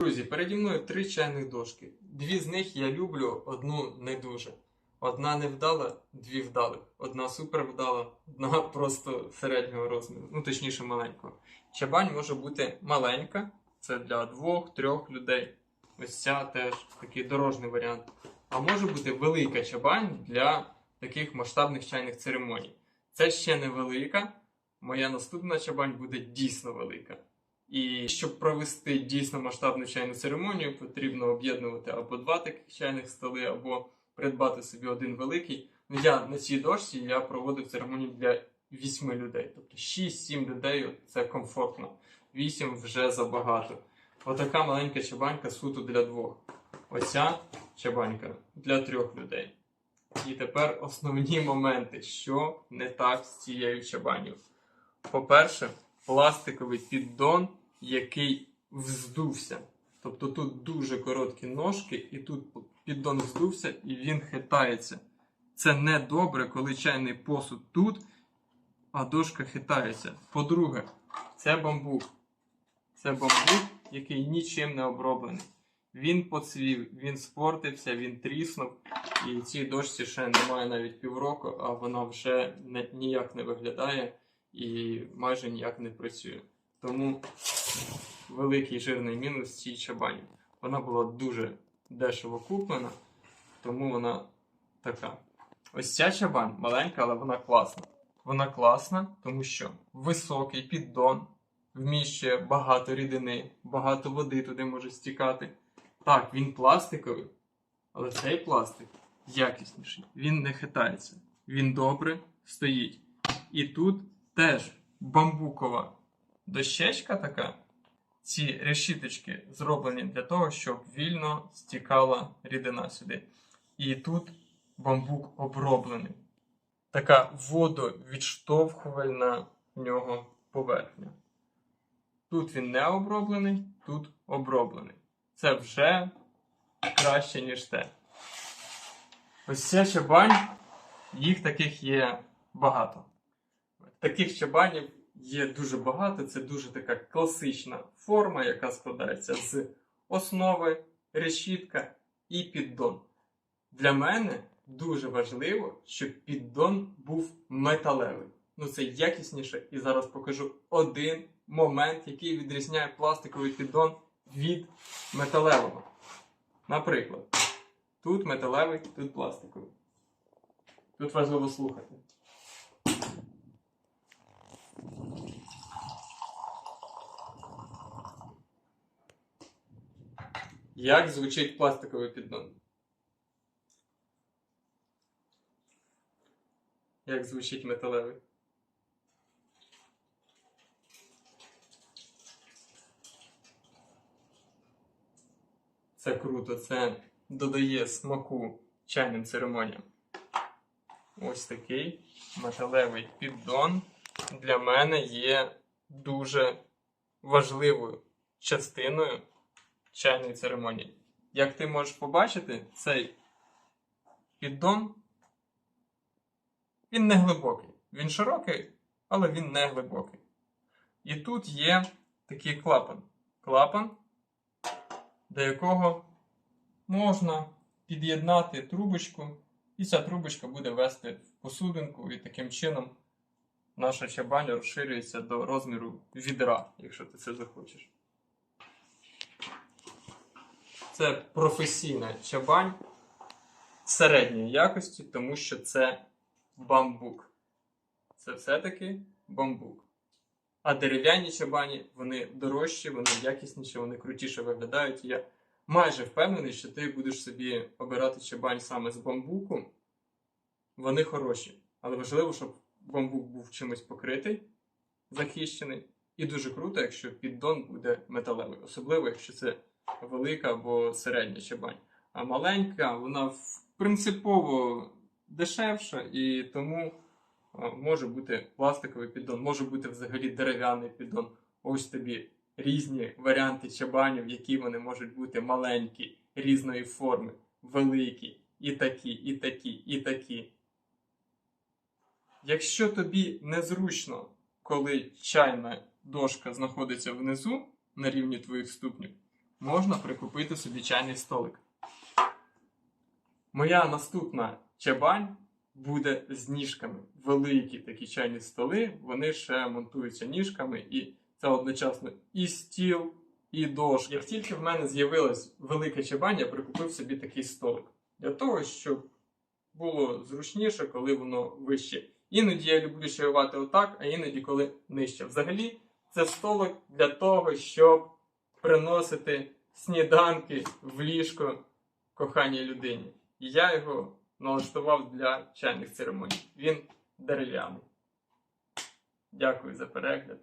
Друзі, переді мною три чайних дошки. Дві з них я люблю, одну не дуже. Одна не вдала, дві вдалих. Одна супер вдала, одна просто середнього розміру, ну точніше маленького. Чабань може бути маленька, це для двох-трьох людей. Ось ця теж такий дорожний варіант. А може бути велика чабань для таких масштабних чайних церемоній. Це ще не велика. Моя наступна чабань буде дійсно велика. І щоб провести дійсно масштабну чайну церемонію, потрібно об'єднувати або два таких чайних столи, або придбати собі один великий. Ну я на цій дошці я проводив церемонію для вісьми людей. Тобто 6-7 людей це комфортно. Вісім вже забагато. Отака маленька чабанька суто для двох. Оця чабанька для трьох людей. І тепер основні моменти, що не так з цією чабанью. По-перше, пластиковий піддон, який вздувся. Тобто тут дуже короткі ножки, і тут піддон вздувся і він хитається. Це не добре, коли чайний посуд тут, а дошка хитається. По-друге, це бамбук. Це бамбук, який нічим не оброблений. Він поцвів, він спортився, він тріснув. І цій дошці ще немає навіть півроку, а вона вже ніяк не виглядає і майже ніяк не працює. Тому великий жирний мінус цій чабані. Вона була дуже дешево куплена, тому вона така. Ось ця чабань маленька, але вона класна. Вона класна, тому що високий піддон вміщує багато рідини, багато води туди може стікати. Так, він пластиковий, але цей пластик якісніший. Він не хитається. Він добре стоїть. І тут теж бамбукова дощечка така. Ці решіточки зроблені для того, щоб вільно стікала рідина сюди. І тут бамбук оброблений. Така водовідштовхувальна в нього поверхня. Тут він не оброблений, тут оброблений. Це вже краще, ніж те. Ось ця чабань, їх таких є багато. Таких чабанів є дуже багато. Це дуже така класична форма, яка складається з основи, решітка і піддон. Для мене дуже важливо, щоб піддон був металевий. Ну це якісніше, і зараз покажу один момент, який відрізняє пластиковий піддон від металевого. Наприклад, тут металевий, тут пластиковий. Тут важливо слухати. Як звучить пластиковий піддон? Як звучить металевий? Це круто, це додає смаку чайним церемоніям. Ось такий металевий піддон для мене є дуже важливою частиною чайної церемонії. Як ти можеш побачити, цей піддон він не глибокий. Він широкий, але він не глибокий. І тут є такий клапан. Клапан, до якого можна під'єднати трубочку, і ця трубочка буде вести в посудинку, і таким чином наша чабаня розширюється до розміру відра, якщо ти це захочеш. Це професійна чабань середньої якості, тому що це бамбук. Це все-таки бамбук. А дерев'яні чабані, вони дорожчі, вони якісніші, вони крутіше виглядають. Я майже впевнений, що ти будеш собі обирати чабань саме з бамбуку. Вони хороші. Але важливо, щоб бамбук був чимось покритий, захищений. І дуже круто, якщо піддон буде металевий, особливо, якщо це велика або середня чабань. А маленька, вона принципово дешевша, і тому може бути пластиковий піддон, може бути взагалі дерев'яний піддон. Ось тобі різні варіанти чабанів, які вони можуть бути маленькі, різної форми, великі, і такі, і такі, і такі. Якщо тобі незручно, коли чайна дошка знаходиться внизу на рівні твоїх ступнів, можна прикупити собі чайний столик. Моя наступна чабань буде з ніжками. Великі такі чайні столи, вони ще монтуються ніжками, і це одночасно і стіл, і дошка. Як тільки в мене з'явилась велика чабань, я прикупив собі такий столик. Для того, щоб було зручніше, коли воно вище. Іноді я люблю чаювати отак, а іноді коли нижче. Взагалі, це столик для того, щоб приносити сніданки в ліжко коханій людині. І я його налаштував для чайних церемоній. Він дерев'яний. Дякую за перегляд.